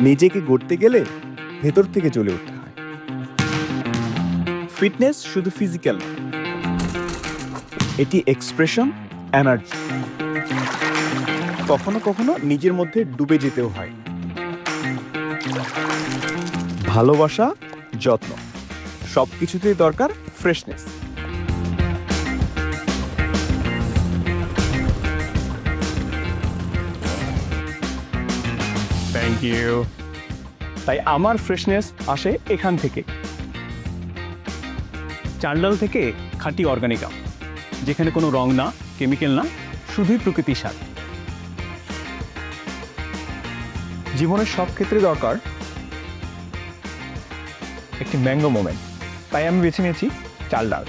নিজেকে গড়তে গেলে ভেতর থেকে চলে উঠতে হয়। ফিটনেস শুধু ফিজিক্যাল এটি এক্সপ্রেশন, এনার্জি। কখনো কখনো নিজের মধ্যে ডুবে যেতেও হয়। ভালোবাসা, যত্ন সব কিছুতেই দরকার ফ্রেশনেস থ্যাংক ইউ তাই আমার ফ্রেশনেস আসে এখান থেকে। চান্ডাল থেকে খাঁটি অর্গানিক আম যেখানে কোনো রং না কেমিক্যাল না, শুধুই প্রকৃতির সার জীবনের সব ক্ষেত্রে দরকার একটি ম্যাঙ্গো মোমেন্ট তাই আমি বেছে নিয়েছি চাল ডাল